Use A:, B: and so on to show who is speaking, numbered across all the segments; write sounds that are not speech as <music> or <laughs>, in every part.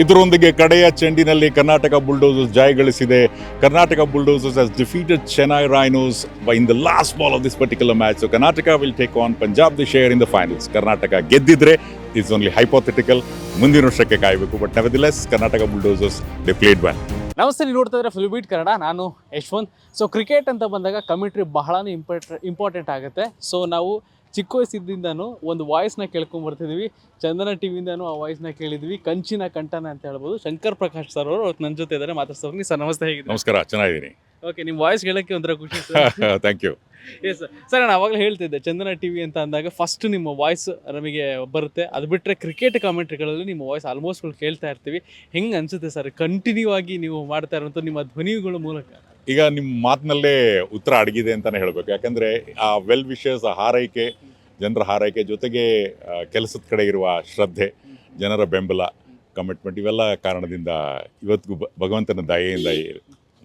A: ಇದರೊಂದಿಗೆ ಕಡೆಯ ಚೆಂಡಿನಲ್ಲಿ ಕರ್ನಾಟಕ ಬುಲ್ಡೋಸರ್ಸ್ ಜಯ ಗಳಿಸಿದೆ. Karnataka bulldozers has defeated Chennai rhinos by in the last ball of this particular match Karnataka will take on Punjab De Sher in the finals Karnataka ಗೆದ್ದಿದ್ರೆ it's only hypothetical ಮುಂದಿನ ವರ್ಷಕ್ಕೆ ಕಾಯಬೇಕು. But nevertheless Karnataka bulldozers they played ban
B: ನಮಸ್ತೆ, ನೀವು ನೋಡ್ತಾ ಇದ್ರೆ ಫಿಲ್ಬೀಟ್ ಕನ್ನಡ. ನಾನು Yashwant. So cricket ಅಂತ ಬಂದಾಗ ಕಮಿಟ್ರಿ ಇಂಪಾರ್ಟ್ ಇಂಪಾರ್ಟೆಂಟ್ ಆಗುತ್ತೆ. ಸೊ ನಾವು ಚಿಕ್ಕ ವಯಸ್ಸಿದ್ದಾನು ಒಂದು ವಾಯ್ಸ್ನ ಕೇಳ್ಕೊಂಡು ಬರ್ತಿದ್ವಿ. ಚಂದನ ಟಿವಿಯಿಂದನೂ ಆ ವಾಯ್ಸ್ನ ಕೇಳಿದ್ವಿ. ಕಂಚಿನ ಕಂಠನ ಅಂತ ಹೇಳ್ಬೋದು. ಶಂಕರ್ ಪ್ರಕಾಶ್ ಸರ್ ಅವರು ನನ್ನ ಜೊತೆ ಇದ್ದಾರೆ ಮಾತಾಡ್ಸೋಗಿ ಸರ್ ನಮಸ್ತೆ ಹೇಗಿದೆ
A: ನಮಸ್ಕಾರ ಚೆನ್ನಾಗಿದ್ದೀನಿ.
B: ಓಕೆ ನಿಮ್ಮ ವಾಯ್ಸ್ ಹೇಳೋಕ್ಕೆ ಒಂಥರ ಖುಷಿ
A: thank you
B: yes sir sir ನಾನು ಅವಾಗಲೇ ಹೇಳ್ತಿದ್ದೆ ಚಂದನ ಟಿವಿ ಅಂತ ಅಂದಾಗ ಫಸ್ಟ್ ನಿಮ್ಮ ವಾಯ್ಸ್ ನಮಗೆ ಬರುತ್ತೆ. ಅದು ಬಿಟ್ಟರೆ ಕ್ರಿಕೆಟ್ ಕಾಮೆಂಟ್ರಿಗಳಲ್ಲಿ ನಿಮ್ಮ ವಾಯ್ಸ್ ಆಲ್ಮೋಸ್ಟ್ ಕೇಳ್ತಾ ಇರ್ತೀವಿ. ಹೆಂಗೆ ಅನಿಸುತ್ತೆ ಸರ್ ಕಂಟಿನ್ಯೂ ಆಗಿ ನೀವು ಮಾಡ್ತಾ ಇರೋಂಥ ನಿಮ್ಮ ಧ್ವನಿಗಳ ಮೂಲಕ.
A: ಈಗ ನಿಮ್ಮ ಮಾತಿನಲ್ಲೇ ಉತ್ತರ ಅಡಗಿದೆ ಅಂತಲೇ ಹೇಳಬೇಕು. ಯಾಕಂದರೆ ಆ ವೆಲ್ ವಿಷಸ್ ಆ ಹಾರೈಕೆ ಜನರ ಹಾರೈಕೆ ಜೊತೆಗೆ ಕೆಲಸದ ಕಡೆ ಇರುವ ಶ್ರದ್ಧೆ ಜನರ ಬೆಂಬಲ ಕಮಿಟ್ಮೆಂಟ್ ಇವೆಲ್ಲ ಕಾರಣದಿಂದ ಇವತ್ತಿಗೂ ಭಗವಂತನ ದಯೆಯಿಂದ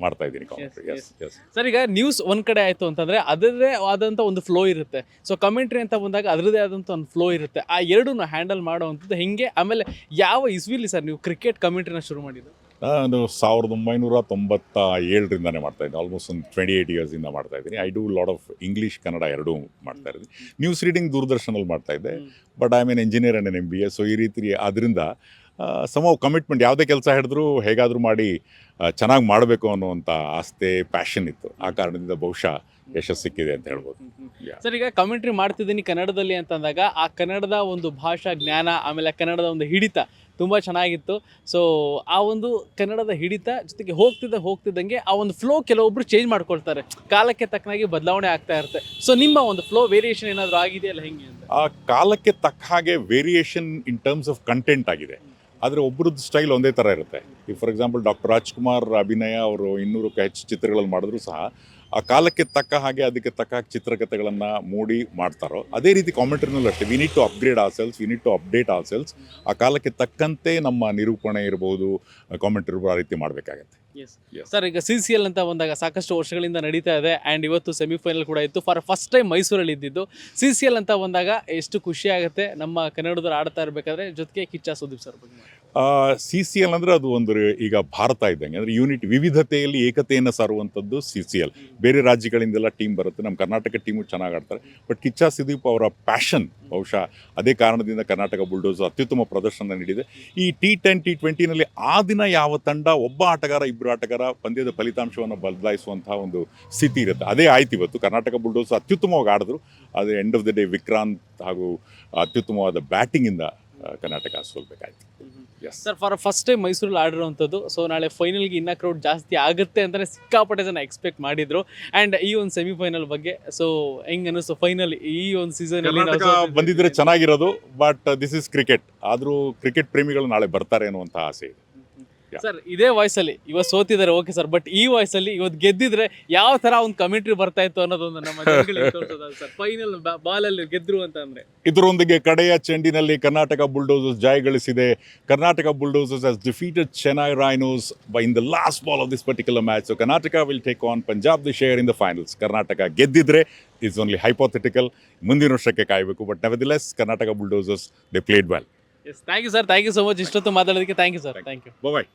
A: ಮಾಡ್ತಾ ಇದ್ದೀನಿ
B: ಸರ್ ಈಗ ನ್ಯೂಸ್ ಒಂದು ಕಡೆ ಆಯ್ತು ಅಂತಂದ್ರೆ ಅದರದೇ ಆದಂಥ ಒಂದು ಫ್ಲೋ ಇರುತ್ತೆ. ಸೊ ಕಮೆಂಟ್ರಿ ಅಂತ ಬಂದಾಗ ಅದರದೇ ಆದಂಥ ಒಂದು ಫ್ಲೋ ಇರುತ್ತೆ. ಆ ಎರಡನ್ನು ಹ್ಯಾಂಡಲ್ ಮಾಡೋವಂಥದ್ದು ಹೆಂಗೆ? ಆಮೇಲೆ ಯಾವ ಇಸ್ವಿಲಿ ಸರ್ ನೀವು ಕ್ರಿಕೆಟ್ ಕಮೆಂಟ್ರಿನ ಶುರು ಮಾಡಿದ್ದು?
A: ನಾನು ಸಾವಿರದ ಒಂಬೈನೂರ ತೊಂಬತ್ತ ಏಳರಿಂದನೇ ಮಾಡ್ತಾ ಇದ್ದೀನಿ. ಆಲ್ಮೋಸ್ಟ್ ಒಂದು ಟ್ವೆಂಟಿ ಏಯ್ಟ್ ಇಯರ್ಸಿಂದ ಮಾಡ್ತಾ ಇದ್ದೀನಿ. I do lot of English Kannada ಎರಡೂ ಮಾಡ್ತಾ ಇದ್ದೀನಿ. ನ್ಯೂಸ್ ರೀಡಿಂಗ್ ದೂರದರ್ಶನಲ್ಲಿ ಮಾಡ್ತಾ ಇದ್ದೆ. But I mean engineer and M B A so ಈ ರೀತಿ ಅದರಿಂದ ಸಮ ಕಮಿಟ್ಮೆಂಟ್ ಯಾವುದೇ ಕೆಲಸ ಹಿಡಿದ್ರೂ ಹೇಗಾದರೂ ಮಾಡಿ ಚೆನ್ನಾಗಿ ಮಾಡಬೇಕು ಅನ್ನುವಂಥ ಆಸ್ತೆ ಪ್ಯಾಷನ್ ಇತ್ತು. ಆ ಕಾರಣದಿಂದ ಬಹುಶಃ ಯಶಸ್ಸು ಸಿಕ್ಕಿದೆ ಅಂತ ಹೇಳ್ಬೋದು.
B: ಸರ್ ಈಗ ಕಮೆಂಟ್ರಿ ಮಾಡ್ತಿದ್ದೀನಿ ಕನ್ನಡದಲ್ಲಿ ಅಂತಂದಾಗ ಆ ಕನ್ನಡದ ಒಂದು ಭಾಷಾ ಜ್ಞಾನ ಆಮೇಲೆ ಕನ್ನಡದ ಒಂದು ಹಿಡಿತ ತುಂಬ ಚೆನ್ನಾಗಿತ್ತು. ಸೊ ಆ ಒಂದು ಕನ್ನಡದ ಹಿಡಿತ ಜೊತೆಗೆ ಹೋಗ್ತಿದ್ದ ಹೋಗ್ತಿದ್ದಂಗೆ ಆ ಒಂದು ಫ್ಲೋ ಕೆಲವೊಬ್ರು ಚೇಂಜ್ ಮಾಡ್ಕೊಳ್ತಾರೆ. ಕಾಲಕ್ಕೆ ತಕ್ಕನಾಗಿ ಬದಲಾವಣೆ ಆಗ್ತಾ ಇರುತ್ತೆ. ಸೊ ನಿಮ್ಮ ಒಂದು ಫ್ಲೋ ವೇರಿಯೇಷನ್ ಏನಾದರೂ ಆಗಿದೆಯಲ್ಲ ಹೆಂಗೆ ಅಂತ?
A: ಆ ಕಾಲಕ್ಕೆ ತಕ್ಕ ಹಾಗೆ variation in terms of content ಆಗಿದೆ. ಆದರೆ ಒಬ್ಬರದ್ದು ಸ್ಟೈಲ್ ಒಂದೇ ಥರ ಇರುತ್ತೆ. ಈ ಫಾರ್ ಎಕ್ಸಾಂಪಲ್ ಡಾಕ್ಟರ್ ರಾಜ್ಕುಮಾರ್ ಅಭಿನಯ ಅವರು ಇನ್ನೂರಕ್ಕೂ ಹೆಚ್ಚು ಚಿತ್ರಗಳಲ್ಲಿ ಮಾಡಿದ್ರು ಸಹ ಆ ಕಾಲಕ್ಕೆ ತಕ್ಕ ಹಾಗೆ ಅದಕ್ಕೆ ತಕ್ಕ ಹಾಗೆ ಚಿತ್ರಕಥೆಗಳನ್ನು ಮೂಡಿ ಮಾಡ್ತಾರೋ ಅದೇ ರೀತಿ ಕಾಮೆಂಟ್ರಿನಲ್ಲೂ ಅಷ್ಟೇ. We need to upgrade ourselves we need to update ourselves ಆ ಕಾಲಕ್ಕೆ ತಕ್ಕಂತೆ ನಮ್ಮ ನಿರೂಪಣೆ ಇರ್ಬೋದು ಕಾಮೆಂಟ್ ಇರ್ಬೋದು ಆ ರೀತಿ ಮಾಡಬೇಕಾಗತ್ತೆ.
B: ಸರ್ ಈಗ ಸಿ ಸಿ ಎಲ್ ಅಂತ ಬಂದಾಗ ಸಾಕಷ್ಟು ವರ್ಷಗಳಿಂದ ನಡೀತಾ ಇದೆ ಆ್ಯಂಡ್ ಇವತ್ತು ಸೆಮಿಫೈನಲ್ ಕೂಡ ಇತ್ತು. ಫಾರ್ ಫಸ್ಟ್ ಟೈಮ್ ಮೈಸೂರಲ್ಲಿ ಇದ್ದಿದ್ದು ಸಿ ಸಿ ಎಲ್ ಅಂತ ಬಂದಾಗ ಎಷ್ಟು ಖುಷಿ ಆಗುತ್ತೆ ನಮ್ಮ ಕನ್ನಡದವ್ರು ಆಡ್ತಾ ಇರಬೇಕಾದ್ರೆ ಜೊತೆಗೆ ಕಿಚ್ಚ ಸುದೀಪ್ ಸರ್ ಬಗ್ಗೆ.
A: ಸಿ ಸಿ ಎಲ್ ಅಂದರೆ ಅದು ಒಂದು ಈಗ ಭಾರತ ಇದ್ದಂಗೆ, ಅಂದರೆ ಯೂನಿಟ್ ವಿವಿಧತೆಯಲ್ಲಿ ಏಕತೆಯನ್ನು ಸಾರುವಂಥದ್ದು ಸಿ ಸಿ ಎಲ್ ಬೇರೆ ರಾಜ್ಯಗಳಿಂದೆಲ್ಲ ಟೀಮ್ ಬರುತ್ತೆ, ನಮ್ಮ ಕರ್ನಾಟಕ ಟೀಮು ಚೆನ್ನಾಗಿ ಆಡ್ತಾರೆ. ಬಟ್ ಕಿಚ್ಚಾ ಸುದೀಪ್ ಅವರ ಪ್ಯಾಷನ್ ಬಹುಶಃ ಅದೇ ಕಾರಣದಿಂದ ಕರ್ನಾಟಕ ಬುಲ್ಡೋಸ್ ಅತ್ಯುತ್ತಮ ಪ್ರದರ್ಶನ ನೀಡಿದೆ. ಈ ಟಿ ಟೆನ್ ಟಿ ಟ್ವೆಂಟಿನಲ್ಲಿ ಆ ದಿನ ಯಾವ ತಂಡ, ಒಬ್ಬ ಆಟಗಾರ ಇಬ್ಬರು ಆಟಗಾರ ಪಂದ್ಯದ ಫಲಿತಾಂಶವನ್ನು ಬದಲಾಯಿಸುವಂತಹ ಒಂದು ಸ್ಥಿತಿ ಇರುತ್ತೆ. ಅದೇ ಆಯ್ತು ಇವತ್ತು. ಕರ್ನಾಟಕ ಬುಲ್ಡೋಸ್ ಅತ್ಯುತ್ತಮವಾಗಿ ಆಡಿದ್ರು. ಆದರೆ end of the day Vikrant ಹಾಗೂ ಅತ್ಯುತ್ತಮವಾದ ಬ್ಯಾಟಿಂಗಿಂದ Karnataka ಸೋಲ್ಬೇಕಾಯ್ತು yes
B: sir for first time ಮೈಸೂರಲ್ಲಿ ಆಡಿರುವಂಥದ್ದು ಸೊ ನಾಳೆ ಫೈನಲ್ಗೆ ಇನ್ನ ಕ್ರೌಡ್ ಜಾಸ್ತಿ ಆಗುತ್ತೆ ಅಂತಲೇ ಸಿಕ್ಕಾಪಟ್ಟೆ ಜನ ಎಕ್ಸ್ಪೆಕ್ಟ್ ಮಾಡಿದ್ರು. ಆ್ಯಂಡ್ ಈ ಒಂದು ಸೆಮಿಫೈನಲ್ ಬಗ್ಗೆ ಸೊ ಹೆಂಗ್ ಅನ್ನಿಸ್ತು ಫೈನಲ್ ಈ ಒಂದು ಸೀಸನ್
A: ಬಂದಿದ್ರೆ ಚೆನ್ನಾಗಿರೋದು ಬಟ್ ದಿಸ್ ಇಸ್ ಕ್ರಿಕೆಟ್ ಆದರೂ ಕ್ರಿಕೆಟ್ ಪ್ರೇಮಿಗಳು ನಾಳೆ ಬರ್ತಾರೆ ಅನ್ನುವಂಥ ಆಸೆ ಇದೆ.
B: ಸರ್ ಇದೇ ವಾಯ್ಸಲ್ಲಿ ಇವತ್ತು ಸೋತಿದ್ದಾರೆ ಓಕೆ ಸರ್ ಬಟ್ ಈ ವಾಯ್ಸಲ್ಲಿ ಇವತ್ತು ಗೆದ್ದಿದ್ರೆ ಯಾವ ತರ ಒಂದು ಕಮೆಂಟ್ರಿ ಬರ್ತಾ ಇತ್ತು ಅನ್ನೋದೊಂದು ನಮ್ಮ <laughs> ಸರ್ ಫೈನಲ್ ಅಲ್ಲಿ ಗೆದ್ರು ಅಂತ ಅಂದ್ರೆ.
A: ಇದರೊಂದಿಗೆ ಕಡೆಯ ಚೆಂಡಿನಲ್ಲಿ ಕರ್ನಾಟಕ ಬುಲ್ಡೋಸರ್ಸ್ ಜಯ ಗಳಿಸಿದೆ. Karnataka bulldozers has defeated Chennai rhinos by in the last ball of this particular match so Karnataka will take on Punjab De Sher in the finals Karnataka ಗೆದ್ದಿದ್ರೆ it's only hypothetical ಮುಂದಿನ ವರ್ಷಕ್ಕೆ ಕಾಯಬೇಕು. But nevertheless Karnataka bulldozers they played well
B: yes thank you sir thank you so much ಇಷ್ಟೊತ್ತು ಮಾತಾಡೋದಕ್ಕೆ thank you sir thank you
A: bye